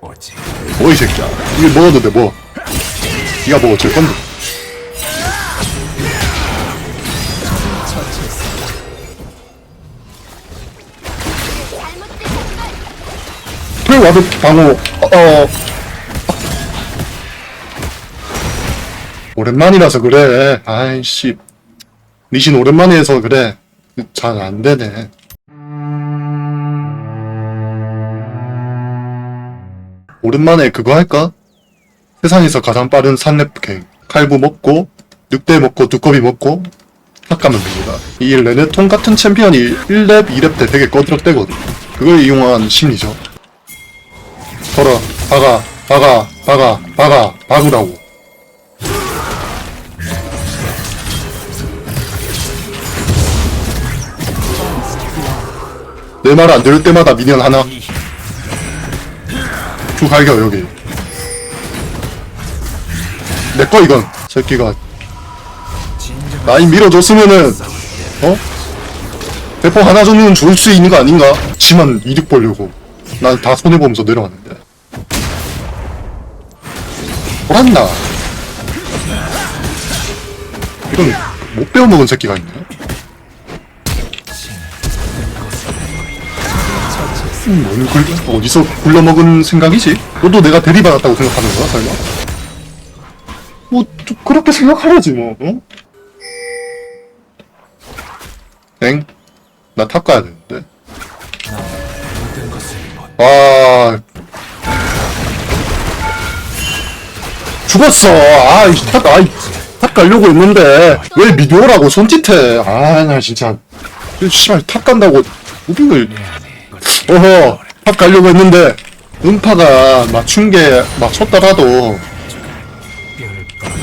오직 뭐이 새끼야? 이게 먹어도 돼뭐? 니가 뭐 어쩔 건데? 풀와드 방어. 어, 어. 오랜만이라서 그래. 아이씨. 니신 오랜만에 해서 그래. 잘 안되네 오랜만에 그거 할까? 세상에서 가장 빠른 산랩갱 칼부 먹고 늑대 먹고 두꺼비 먹고. 탁 가면 됩니다. 이 레네톤 같은 챔피언이 1렙 2렙 때 되게 꺼드럭대거든. 그걸 이용한 심리죠. 걸어 박아 박아 박아 박아 박으라고. 내 말 안 들을 때마다 미니언 하나 두 갈겨 여기 내 거 이건 새끼가 라인 밀어줬으면은 어? 대포 하나 정도는 줄수 있는 거 아닌가? 지만 이득 보려고 난 다 손해보면서 내려왔는데 돌았나? 이건 못 배워먹은 새끼가 있네 음, 뭔 굴, 어디서 굴러먹은 생각이지? 너도 내가 대리받았다고 생각하는 거야, 설마? 뭐, 좀 그렇게 생각하려지, 뭐, 어? 땡? 나탑 가야 되는데. 와. 죽었어! 아이, 탑, 아이, 탑 가려고 했는데, 왜 미디오라고 손짓해? 아, 나 진짜. 씨발, 탑 간다고, 무빙을. 어허, 탑 가려고 했는데, 음파가 맞춘 게 맞췄다가도,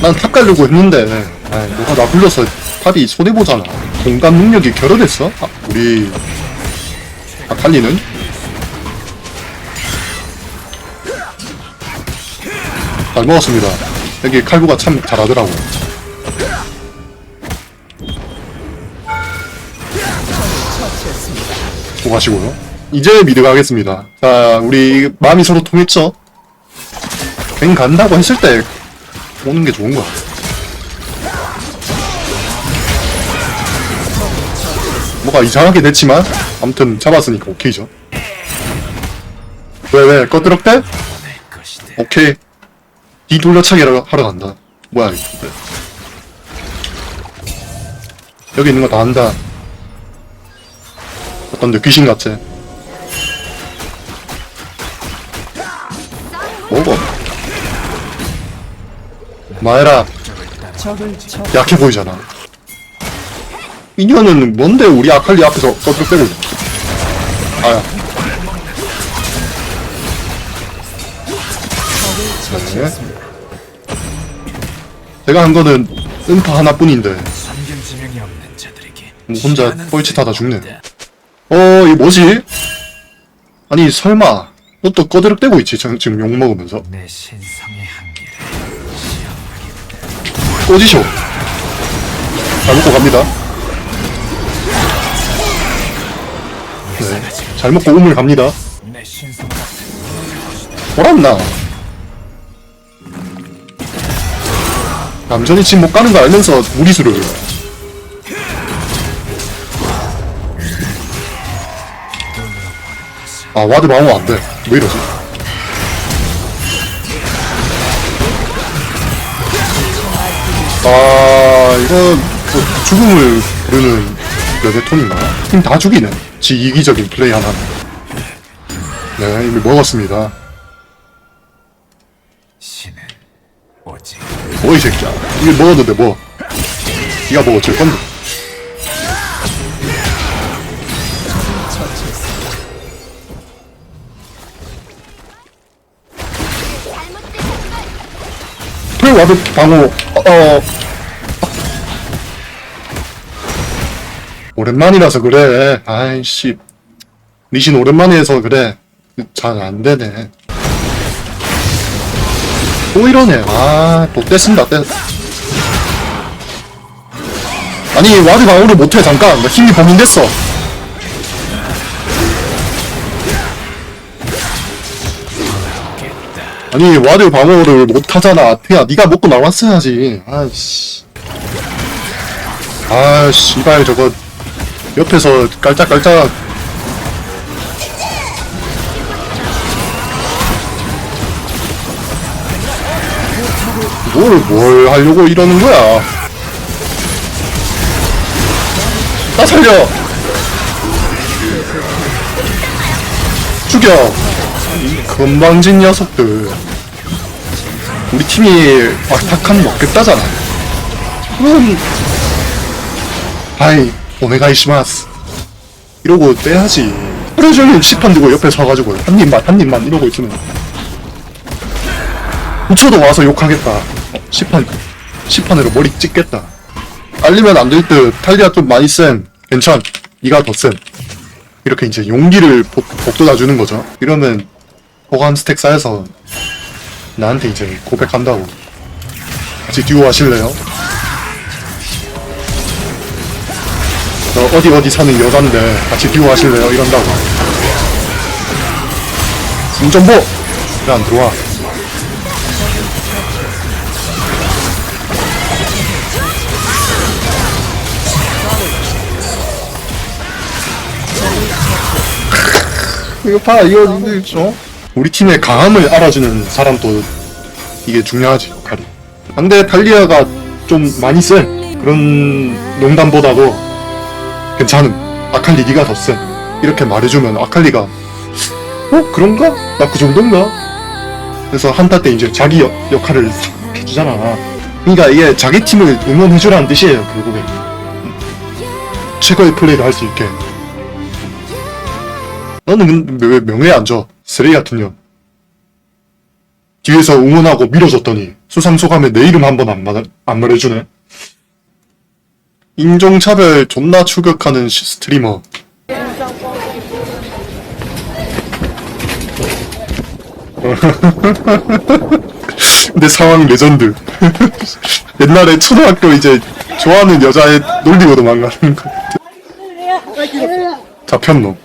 난 탑 가려고 했는데, 아이, 너가 나 불러서 탑이 손해보잖아. 공감 능력이 결여됐어? 아, 우리, 아칼리는? 잘 먹었습니다. 여기 칼부가 참 잘하더라고. 수고하시고요. 이제 미드 가겠습니다. 자, 우리 마음이 서로 통했죠? 갱 간다고 했을 때 오는 게 좋은 거야. 뭐가 이상하게 됐지만 아무튼 잡았으니까 오케이죠. 왜 왜? 꺼드럭대? 것이다. 오케이. 뒤 돌려차기 하러 간다. 뭐야, 이거. 네. 여기 있는 거 다 안다. 어떤데, 귀신 같지? 마에라, 약해 보이잖아. 이년은 뭔데 우리 아칼리 앞에서 꺾여 빼고 있어. 아야. 네. 제가 한 거는 음파 하나뿐인데 뭐 혼자 시간은 뻘짓하다 죽네. 어, 이 뭐지? 아니 설마 너 또 꺼드럭대고 있지 저- 지금 욕 먹으면서 꼬지쇼. 잘 먹고 갑니다. 네, 잘 먹고 우물 갑니다. 뭐란나? 남전이 지금 못 가는 거 알면서 무리수를. 아 와드 방어 안돼. 왜 이러지 아 이건 뭐 죽음을 부르는 레데톤인가 팀다 죽이네. 지 이기적인 플레이 하나. 네 이미 먹었습니다. 신은 오직 뭐이 새끼야. 이게 니가 뭐 어쩔 건데 와드 방어 어, 어 오랜만이라서 그래 아이씨 니신 오랜만에 해서 그래 잘 안되네 또 이러네. 아, 또 떼쓴다, 떼. 아니, 와드 방어를 못해, 잠깐. 나 힘이 범인됐어. 아니 와드 방어를 못하잖아. 태야 네가 먹고 나왔어야지. 아이씨. 아 씨발 저거. 옆에서 깔짝깔짝. 뭘, 뭘 하려고 이러는 거야? 나 살려! 죽여 이 건방진 녀석들. 우리 팀이 악탁한 먹겠다잖아. 그럼 아이 오네가이시마스. 이러고 떼야지. 하루 종일 식판 들고 옆에 서가지고 한 입만 한 입만 이러고 있으면 부처도 와서 욕하겠다. 어, 식판 식판으로 머리 찍겠다. 알리면 안 될 듯 탈리아 좀 많이 쌤 괜찮. 니가 더쌤 이렇게 이제 용기를 복, 복돋아주는 거죠. 이러면 호감 스택 쌓여서 나한테 이제 고백한다고 같이 듀오 하실래요? 저 어디 어디 사는 여잔데 같이 듀오 하실래요? 이런다고 승전보! 왜안 들어와? 이거 봐 이거 어? 우리 팀의 강함을 알아주는 사람도 이게 중요하지 역할이 근데 달리아가 좀 많이 센 그런 농담보다도 괜찮음 아칼리 니가 더센 이렇게 말해주면 아칼리가 어 그런가? 나 그 정도인가? 그래서 한타 때 이제 자기 역, 역할을 싹 해주잖아 그러니까 이게 자기 팀을 응원해주라는 뜻이에요 결국에 최고의 플레이를 할 수 있게 너는 왜 명예에 앉아? 쓰레기 같은 년. 뒤에서 응원하고 밀어줬더니 수상소감에 내 이름 한 번안안 말해주네. 인종차별 존나 추격하는 시- 스트리머. 내 상황 레전드. 옛날에 초등학교 이제 좋아하는 여자의 놀리고 도망가는 거. 잡혔노.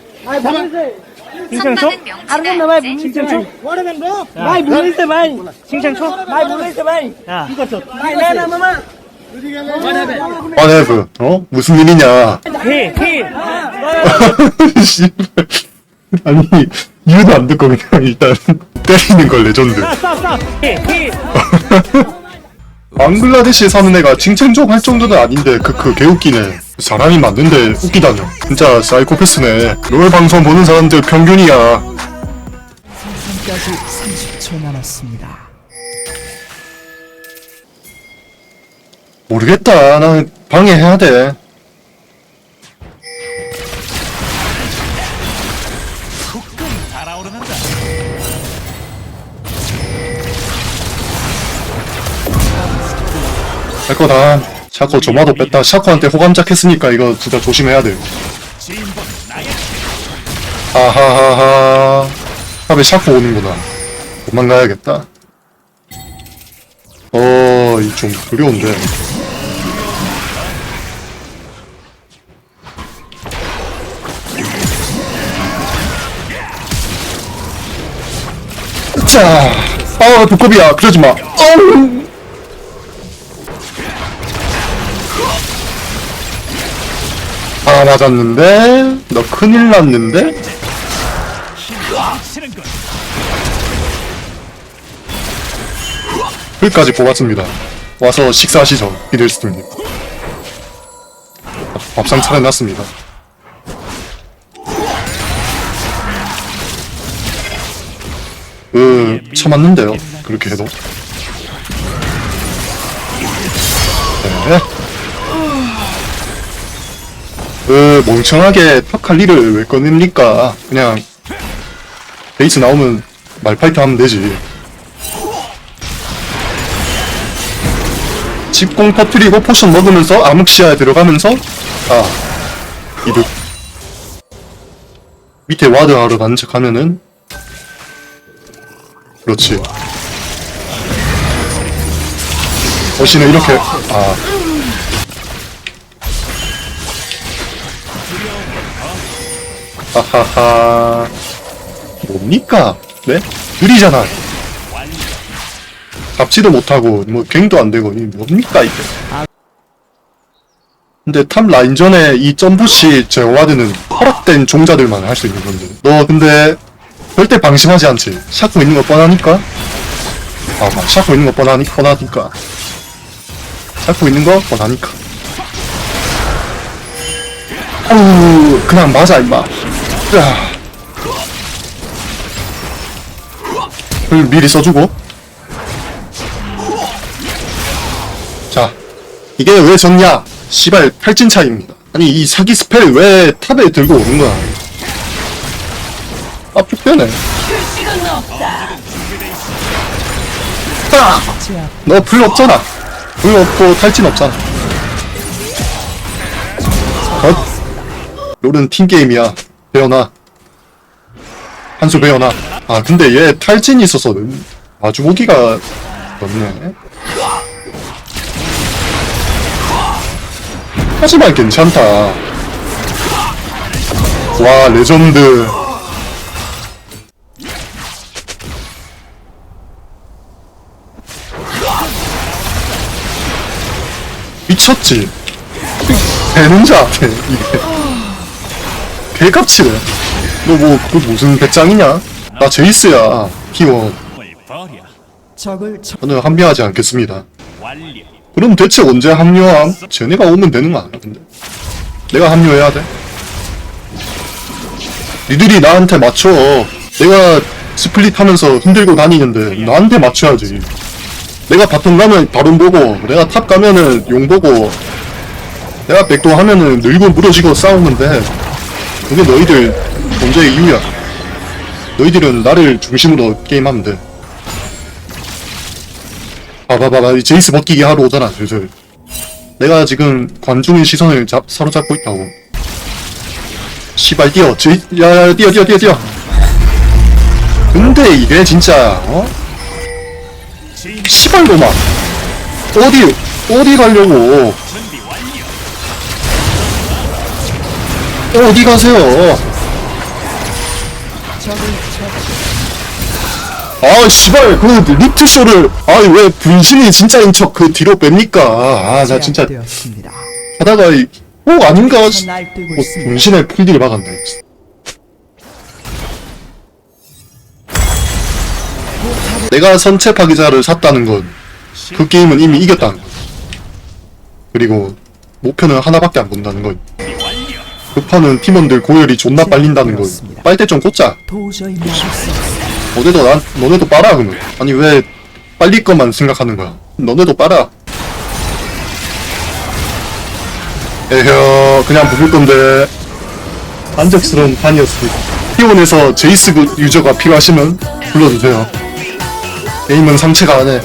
칭찬초? 하는 거 많이 칭찬초? 많이 모르겠어 많이. 칭찬초? 많이 모르겠어 많이. 이것도 많이 내놔 마마. 와네브 어? 무슨 일이냐? 헤헤 씨발. 아니 이유도 안 듣고 그냥 일단 때리는 걸 레전드 방글라데시에 사는 애가 칭찬 할 정도는 아닌데 크크 개웃기네. 사람이 맞는데 웃기다뇨. 진짜 사이코패스네. 롤 방송 보는 사람들 평균이야. 까지 30초 남았습니다. 모르겠다. 나는 방해해야 돼 거다. 샤코 조마도 뺐다. 샤코한테 호감작 했으니까 이거 진짜 조심해야 돼요. 아하하하. 탑에 샤코 오는구나 도망가야겠다. 어 이 좀 두려운데. 자, 아 두꺼비야. 그러지 마. 어우. 아 맞았는데 너 큰일 났는데. 여기까지 뽑았습니다. 와서 식사하시죠, 비들스톤님. 밥상 차려놨습니다. 으, 참았는데요. 그렇게 해도. 네. 으, 멍청하게 탑칼리를 왜 꺼냅니까? 그냥, 베이스 나오면 말파이트 하면 되지. 집공 터트리고 포션 먹으면서 암흑시야에 들어가면서 아 이득 밑에 와드 하러 가는 척 하면은 그렇지 어시는 이렇게 아 하하하. 뭡니까? 네? 느리잖아. 잡지도 못하고 뭐 갱도 안 되고 이 뭡니까 이게? 근데 탑 라인전에 이 점프시 제어와드는 허락된 종자들만 할 수 있는 건데. 너 근데 절대 방심하지 않지? 샤코 있는 거 뻔하니까? 아 샤코 있는 거 뻔하니, 뻔하니까. 샤코 있는 거 뻔하니까. 어우 그냥 맞아 임마 야. 그걸 미리 써주고. 자 이게 왜 졌냐? 씨발 탈진 차이입니다. 아니 이 사기 스펠을 왜 탑에 들고 오는 거야? 아 제압 너불 없잖아. 불 없고 탈진 없잖아. 어? 롤은 팀게임이야 배워놔 한수 배워놔 아 근데 얘 탈진이 있어서는 아주 보기가 없네. 하지만 괜찮다. 와 레전드. 미쳤지? 되는 줄 알아 이게 개값치네. 너뭐 그 무슨 배짱이냐? 나 제이스야 키워 적을 쳐 저는 합류하지 않겠습니다. 그럼 대체 언제 합류함? 쟤네가 오면 되는 거 아니야 근데? 내가 합류해야 돼? 니들이 나한테 맞춰. 내가 스플릿 하면서 흔들고 다니는데 나한테 맞춰야지. 내가 바텀 가면 바론 보고 내가 탑 가면은 용 보고 내가 백도 하면은 늘고 무너지고 싸우면 돼 그게 너희들 존재의 이유야. 너희들은 나를 중심으로 게임하면 돼. 봐봐봐봐. 이 제이스 벗기기 하러 오잖아 슬슬. 내가 지금 관중의 시선을 잡, 사로잡고 있다고. 시발 뛰어. 제이 야야 뛰어 뛰어 뛰어 뛰어. 근데 이게 진짜 어? 시발 놈아. 어디 어디 가려고 어디 가세요? 아 씨발 그 리프쇼를 아니 왜 분신이 진짜인 척 그 뒤로 뺍니까? 아나 진짜 제압되었습니다. 하다가 이- 꼭 아닌가? 날뛰고 뭐 있습니다. 분신의 풀딜을 막았네. 내가 선체 파기자를 샀다는 건 그 게임은 이미 이겼다는 거 그리고 목표는 하나밖에 안 본다는 건 급하는 팀원들 고열이 존나 빨린다는 건 빨대 좀 꽂자. 도저히 막을 수 없습니다. 너네도 난 너네도 빨아 그러면. 아니 왜 빨리 것만 생각하는 거야? 너네도 빨아. 에휴 그냥 부을 건데. 만족스러운 판이었습니다. T1에서 제이스 그 유저가 필요하시면 불러주세요. 게임은 상체가 안해